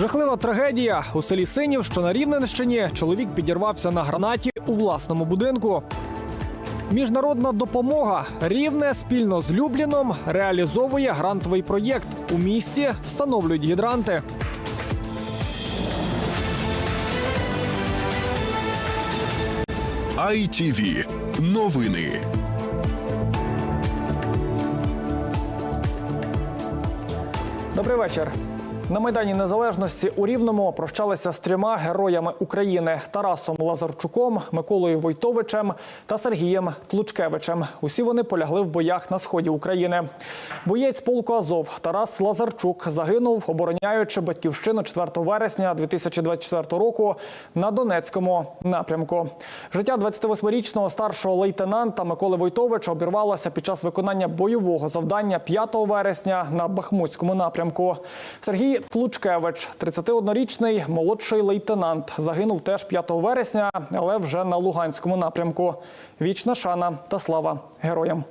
Жахлива трагедія у селі Синів, що на Рівненщині, чоловік підірвався на гранаті у власному будинку. Міжнародна допомога рівне спільно з Любліном реалізовує грантовий проєкт. У місті встановлюють гідранти. ITV. Новини. Добрий вечір. На Майдані Незалежності у Рівному прощалися з трьома героями України Тарасом Лазарчуком, Миколою Войтовичем та Сергієм Тлучкевичем. Усі вони полягли в боях на сході України. Боєць полку Азов Тарас Лазарчук загинув, обороняючи батьківщину 4 вересня 2024 року на Донецькому напрямку. Життя 28-річного старшого лейтенанта Миколи Войтовича обірвалося під час виконання бойового завдання 5 вересня на Бахмутському напрямку. Сергій Тлучкевич, 31-річний молодший лейтенант, загинув теж 5 вересня, але вже на Луганському напрямку. Вічна шана та слава героям.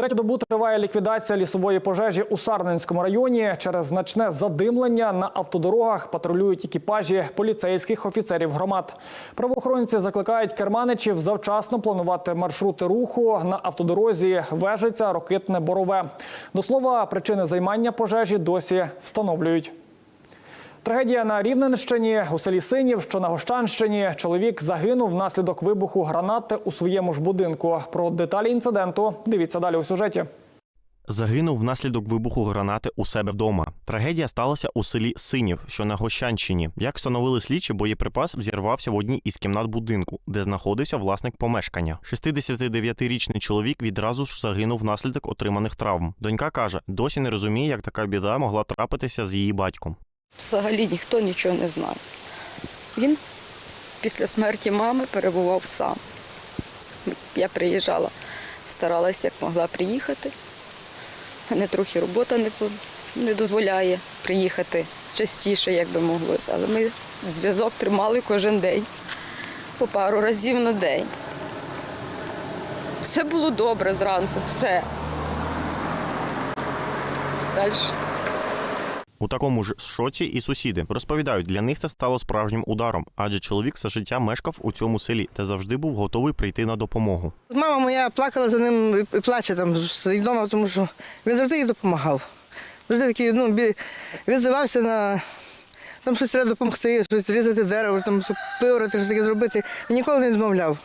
Третю добу триває ліквідація лісової пожежі у Сарненському районі. Через значне задимлення на автодорогах патрулюють екіпажі поліцейських офіцерів громад. Правоохоронці закликають керманичів завчасно планувати маршрути руху на автодорозі Вежиця, Рокитне, Борове. До слова, причини займання пожежі досі встановлюють. Трагедія на Рівненщині у селі Синів, що на Гощанщині. Чоловік загинув внаслідок вибуху гранати у своєму ж будинку. Про деталі інциденту дивіться далі у сюжеті. Загинув внаслідок вибуху гранати у себе вдома. Трагедія сталася у селі Синів, що на Гощанщині. Як встановили слідчі, боєприпас взірвався в одній із кімнат будинку, де знаходився власник помешкання. 69-річний чоловік відразу ж загинув внаслідок отриманих травм. Донька каже, досі не розуміє, як така біда могла трапитися з її батьком. Взагалі ніхто нічого не знав. Він після смерті мами перебував сам. Я приїжджала, старалася як могла приїхати. Мене трохи робота не, не дозволяє приїхати частіше, як би моглося. Але ми зв'язок тримали кожен день, по пару разів на день. Все було добре зранку, все. Далі. У такому ж шоці і сусіди розповідають, для них це стало справжнім ударом, адже чоловік все життя мешкав у цьому селі та завжди був готовий прийти на допомогу. Мама моя плакала за ним і плаче там вдома, тому що він завжди їй допомагав. Завжди такий, ну, відзивався на там щось треба допомогти, щось різати дерево, там пиворити, щось таке зробити. Він ніколи не відмовляв.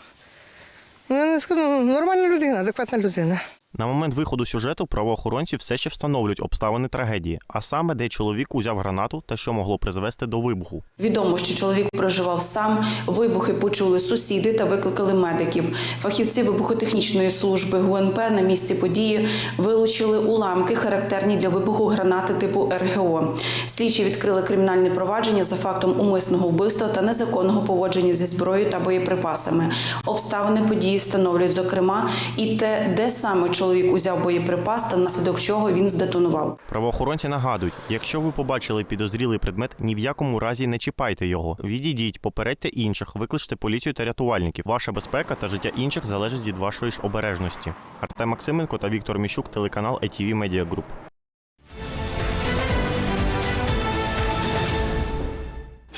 Ну, я не скажу, ну, нормальна людина, адекватна людина. На момент виходу сюжету правоохоронці все ще встановлюють обставини трагедії, а саме де чоловік узяв гранату та що могло призвести до вибуху. Відомо, що чоловік проживав сам. Вибухи почули сусіди та викликали медиків. Фахівці вибухотехнічної служби ГУНП на місці події вилучили уламки, характерні для вибуху гранати типу РГО. Слідчі відкрили кримінальне провадження за фактом умисного вбивства та незаконного поводження зі зброєю та боєприпасами. Обставини події встановлюють, зокрема, і те, де саме чоловік узяв боєприпас та наслідок чого він здетонував. Правоохоронці нагадують, якщо ви побачили підозрілий предмет, ні в якому разі не чіпайте його. Відійдіть, попередьте інших, викличте поліцію та рятувальників. Ваша безпека та життя інших залежить від вашої ж обережності. Артем Максименко та Віктор Міщук, телеканал ETV Media Group.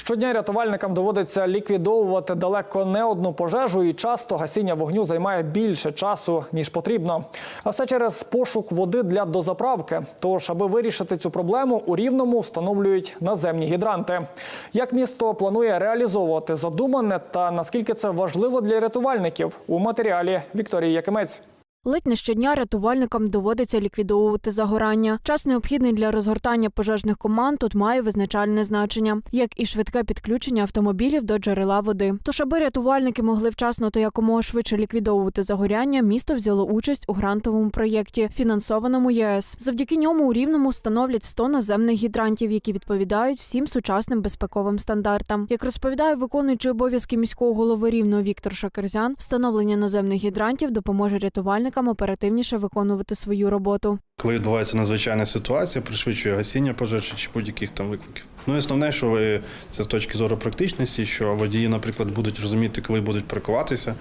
Щодня рятувальникам доводиться ліквідовувати далеко не одну пожежу, і часто гасіння вогню займає більше часу ніж потрібно. А все через пошук води для дозаправки. Тож, аби вирішити цю проблему, у рівному встановлюють наземні гідранти. Як місто планує реалізовувати задумане та наскільки це важливо для рятувальників у матеріалі Вікторії Якимець. Ледь не щодня рятувальникам доводиться ліквідовувати загорання. Час необхідний для розгортання пожежних команд тут має визначальне значення, як і швидке підключення автомобілів до джерела води. Тож, аби рятувальники могли вчасно та якомога швидше ліквідовувати загоряння, місто взяло участь у грантовому проєкті, фінансованому ЄС. Завдяки ньому у рівному встановлять 100 наземних гідрантів, які відповідають всім сучасним безпековим стандартам. Як розповідає виконуючий обов'язки міського голови рівного Віктор Шакерзян, встановлення наземних гідрантів допоможе рятувальникам оперативніше виконувати свою роботу. Коли відбувається надзвичайна ситуація, пришвидшує гасіння пожежі чи будь-яких там викликів. Ну і основне, що ви це з точки зору практичності, що водії, наприклад, будуть розуміти, коли будуть паркуватися,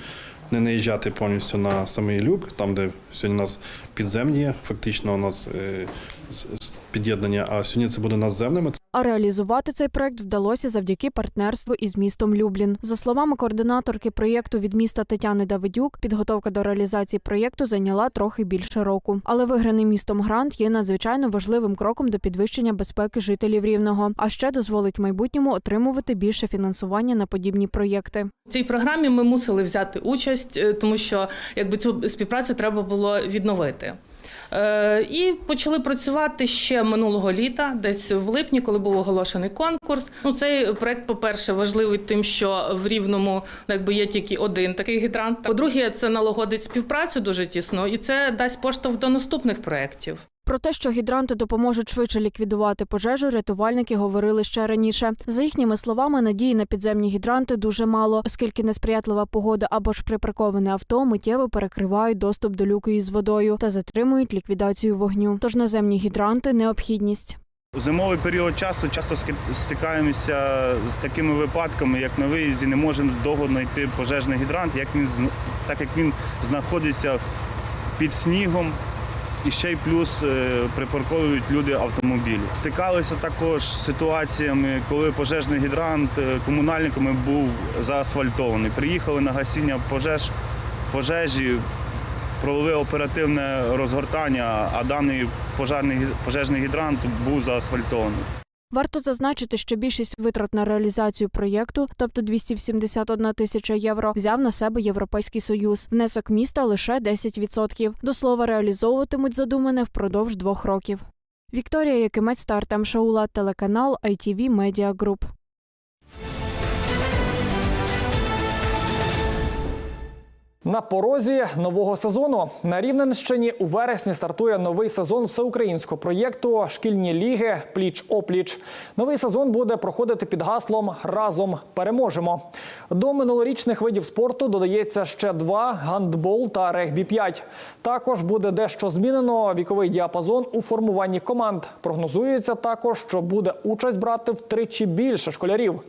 не наїжджати повністю на самий люк, там, де сьогодні у нас підземні фактично у нас е, під'єднання, а сьогодні це буде наземними. А реалізувати цей проект вдалося завдяки партнерству із містом Люблін. За словами координаторки проєкту від міста Тетяни Давидюк, підготовка до реалізації проєкту зайняла трохи більше року. Але виграний містом грант є надзвичайно важливим кроком до підвищення безпеки жителів рівного, а ще дозволить майбутньому отримувати більше фінансування на подібні проєкти. В цій програмі ми мусили взяти участь, е, тому що якби цю співпрацю треба було відновити. Е, І почали працювати ще минулого літа, десь в липні, коли був оголошений конкурс. Ну цей проект, по-перше, важливий тим, що в рівному ну, якби є тільки один такий гідрант. По-друге, це налагодить співпрацю дуже тісно, і це дасть поштовх до наступних проєктів. Про те, що гідранти допоможуть швидше ліквідувати пожежу, рятувальники говорили ще раніше. За їхніми словами, надії на підземні гідранти дуже мало, оскільки несприятлива погода або ж припарковане авто миттєво перекривають доступ до люку із водою та затримують ліквідацію вогню. Тож наземні гідранти необхідність. У зимовий період часу часто стикаємося з такими випадками, як на виїзді не можемо довго знайти пожежний гідрант, як він, так як він знаходиться під снігом. І ще й плюс е, припарковують люди автомобілі. Стикалися також з ситуаціями, коли пожежний гідрант е, комунальниками був заасфальтований. Приїхали на гасіння пожеж, пожежі, провели оперативне розгортання, а даний пожежний, пожежний гідрант був заасфальтований. Варто зазначити, що більшість витрат на реалізацію проєкту, тобто 271 тисяча євро, взяв на себе Європейський Союз. Внесок міста лише 10%. До слова, реалізовуватимуть задумане впродовж двох років. Вікторія Якимець та Артем Шаула, телеканал ITV Media Group. На порозі нового сезону на Рівненщині у вересні стартує новий сезон всеукраїнського проєкту Шкільні ліги пліч опліч. Новий сезон буде проходити під гаслом Разом переможемо. До минулорічних видів спорту додається ще два гандбол та регбі 5 Також буде дещо змінено віковий діапазон у формуванні команд. Прогнозується також, що буде участь брати втричі більше школярів.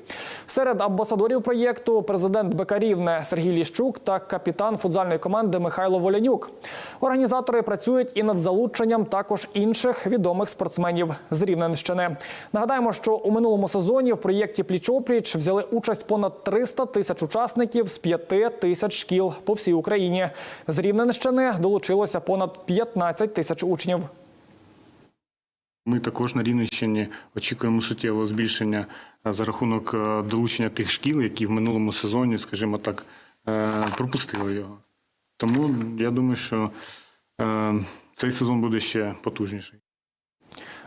Серед амбасадорів проєкту президент БК Рівне Сергій Ліщук та капітан футзальної команди Михайло Волянюк. Організатори працюють і над залученням також інших відомих спортсменів з Рівненщини. Нагадаємо, що у минулому сезоні в проєкті Пліч-опліч взяли участь понад 300 тисяч учасників з 5 тисяч шкіл по всій Україні. З Рівненщини долучилося понад 15 тисяч учнів. Ми також на Рівненщині очікуємо суттєвого збільшення е, за рахунок е, долучення тих шкіл, які в минулому сезоні, скажімо так, пропустили його. Тому я думаю, що е, цей сезон буде ще потужніший.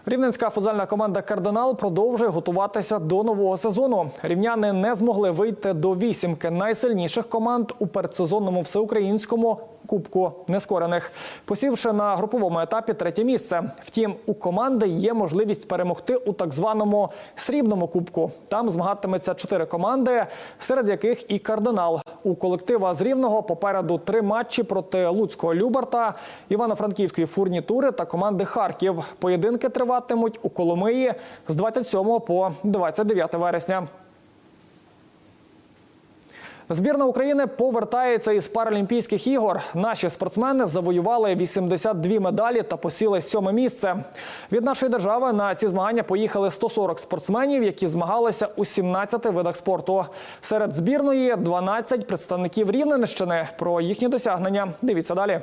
Рівненська футзальна команда Кардинал продовжує готуватися до нового сезону. Рівняни не змогли вийти до вісімки найсильніших команд у передсезонному всеукраїнському кубку нескорених, посівши на груповому етапі третє місце. Втім, у команди є можливість перемогти у так званому срібному кубку. Там змагатиметься чотири команди, серед яких і кардинал. У колектива з рівного попереду три матчі проти Луцького Любарта, Івано-Франківської фурнітури та команди Харків. Поєдинки триватимуть у Коломиї з 27 по 29 вересня. Збірна України повертається із Паралімпійських ігор. Наші спортсмени завоювали 82 медалі та посіли сьоме місце. Від нашої держави на ці змагання поїхали 140 спортсменів, які змагалися у 17 видах спорту. Серед збірної 12 представників Рівненщини. Про їхні досягнення дивіться далі.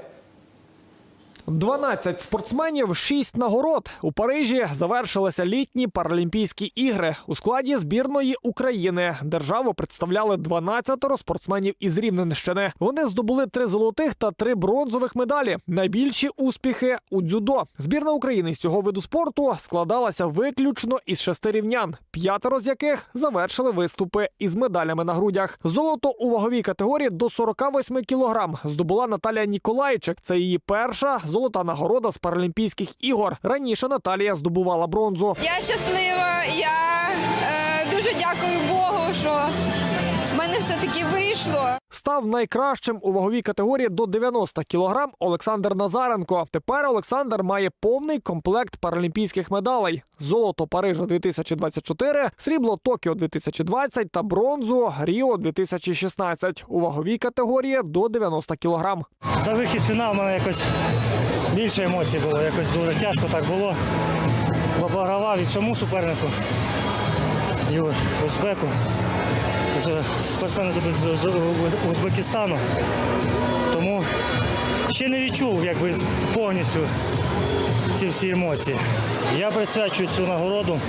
12 спортсменів, 6 нагород. У Парижі завершилися літні паралімпійські ігри у складі збірної України. Державу представляли 12 спортсменів із Рівненщини. Вони здобули три золотих та три бронзових медалі. Найбільші успіхи у дзюдо. Збірна України з цього виду спорту складалася виключно із шести рівнян, п'ятеро з яких завершили виступи із медалями на грудях. Золото у ваговій категорії до 48 кілограм здобула Наталія Ніколайчик. Це її перша золота нагорода з Паралімпійських ігор. Раніше Наталія здобувала бронзу. Я щаслива. Я е, дуже дякую Богу, що в мене мене все-таки вийшло. Став найкращим у ваговій категорії до 90 кг Олександр Назаренко. Тепер Олександр має повний комплект паралімпійських медалей: золото Парижа 2024, срібло Токіо 2020 та бронзу Ріо 2016 у ваговій категорії до 90 кг. За вихід фінал мене якось більше емоцій було, якось дуже тяжко так було. Програвав і цьому супернику, і Узбеку, спортсмену з Узбекистану. Тому ще не відчув якби, повністю ці всі емоції. Я присвячую цю нагороду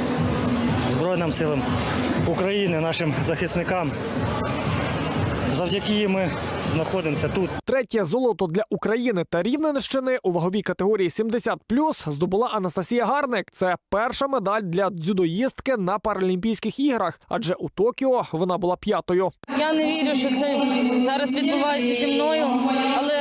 Збройним силам України, нашим захисникам. Завдяки їм ми знаходимося тут. Третє золото для України та Рівненщини у ваговій категорії 70+, здобула Анастасія Гарник. Це перша медаль для дзюдоїстки на Паралімпійських іграх, адже у Токіо вона була п'ятою. Я не вірю, що це зараз відбувається зі мною, але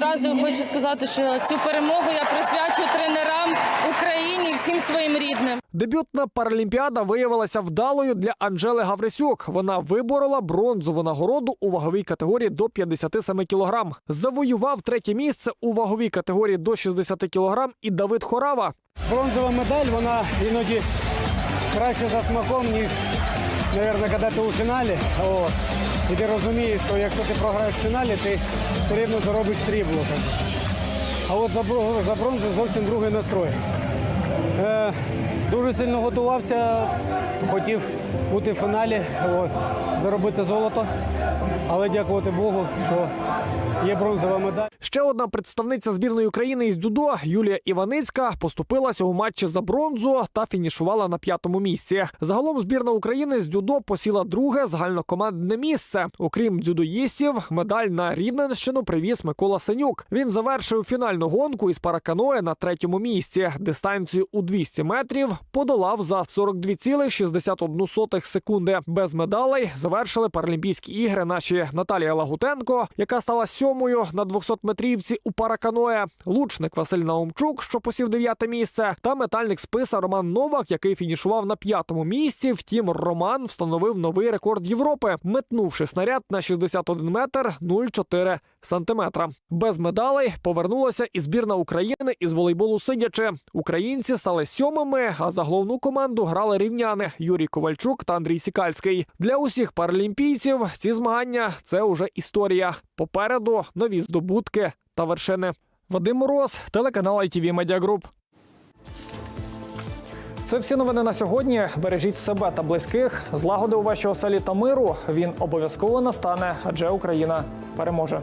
одразу хочу сказати, що цю перемогу я присвячую тренерам України і всім своїм рідним. Дебютна паралімпіада виявилася вдалою для Анжели Гаврисюк. Вона виборола бронзову нагороду у ваговій категорії до 57 кг. Завоював третє місце у ваговій категорії до 60 кг і Давид Хорава. Бронзова медаль, вона іноді краще за смаком, ніж, мабуть, коли ти у фіналі. От. І ти розумієш, що якщо ти програєш в фіналі, ти рівно заробити срібло. А от за, бронзу зовсім другий настрой. Е, дуже сильно готувався, хотів бути в фіналі, о, заробити золото. Але дякувати Богу, що є бронзова медаль. Ще одна представниця збірної України із дзюдо Юлія Іваницька поступилася у матчі за бронзу та фінішувала на п'ятому місці. Загалом збірна України з дзюдо посіла друге загальнокомандне місце. Окрім дзюдоїстів, медаль на Рівненщину привіз Микола Сенюк. Він завершив фінальну гонку із параканоє на третьому місці. Дистанцію у 200 метрів подолав за 42,61 секунди. Без медалей завершили Паралімпійські ігри наші Наталія Лагутенко, яка стала сьомою на 200-метрівці у Параканоя, лучник Василь Наумчук, що посів дев'яте місце, та метальник списа Роман Новак, який фінішував на п'ятому місці. Втім, Роман встановив новий рекорд Європи, метнувши снаряд на 61 метр 0,4 сантиметра. Без медалей повернулася і збірна України із волейболу сидячи. Українці стали сьомими, а за головну команду грали рівняни Юрій Ковальчук та Андрій Сікальський. Для усіх паралімпійців ці змагання це уже історія. Попереду нові здобутки та вершини. Вадим Мороз, телеканал ITV Media Group. Це всі новини на сьогодні. Бережіть себе та близьких. Злагоди у вашій оселі та миру. Він обов'язково настане, адже Україна переможе.